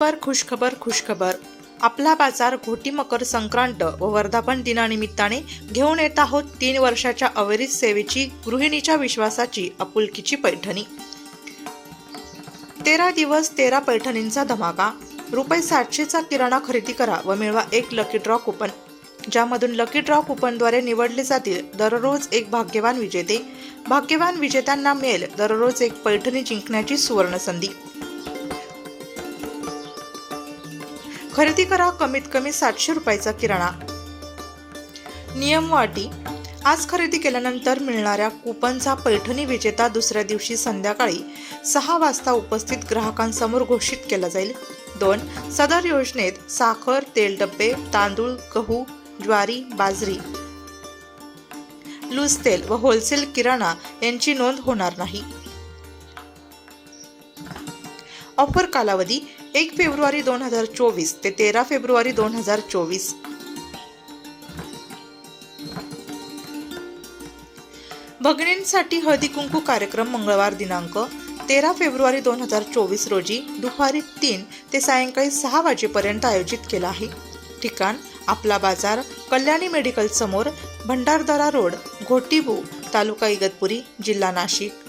पर खुशखबर खुशखबर. आपला बाजार घोटी मकर संक्रांत व वर्धापन दिनानिमित्ताने घेऊन येत आहोत तीन वर्षाच्या अविरत सेवेची गृहिणीच्या विश्वासाची आपुलकीची पैठणी. तेरा दिवस तेरा पैठणींचा धमाका. रुपये सातशेचा किराणा खरेदी करा व मिळवा एक लकी ड्रॉ कुपन ज्यामधून लकी ड्रॉ कुपनद्वारे निवडले जातील दररोज एक भाग्यवान विजेते. भाग्यवान विजेत्यांना मिळेल दररोज एक पैठणी जिंकण्याची सुवर्ण खरेदी करा कमीत कमी सातशे रुपयाचा किराणा. नियम व अटी आज खरेदी केल्यानंतर मिळणाऱ्या कुपनचा पैठणी विजेता दुसऱ्या दिवशी संध्याकाळी सहा वाजता उपस्थित ग्राहकांसमोर घोषित केला जाईल. दोन सदर योजनेत साखर तेल डब्बे तांदूळ गहू ज्वारी बाजरी लूज तेल व होलसेल किराणा यांची नोंद होणार नाही. ऑफर कालावधी एक फेब्रुवारी दोन हजार चोवीस ते तेरा फेब्रुवारी दोन हजार चोवीस. भगिनींसाठी हळदी कुंकू कार्यक्रम मंगळवार दिनांक तेरा फेब्रुवारी दोन हजार चोवीस रोजी दुपारी तीन ते सायंकाळी सहा वाजेपर्यंत आयोजित केला आहे. ठिकाण आपला बाजार कल्याणी मेडिकल समोर भंडारदरा रोड घोटीबू तालुका इगतपुरी जिल्हा नाशिक.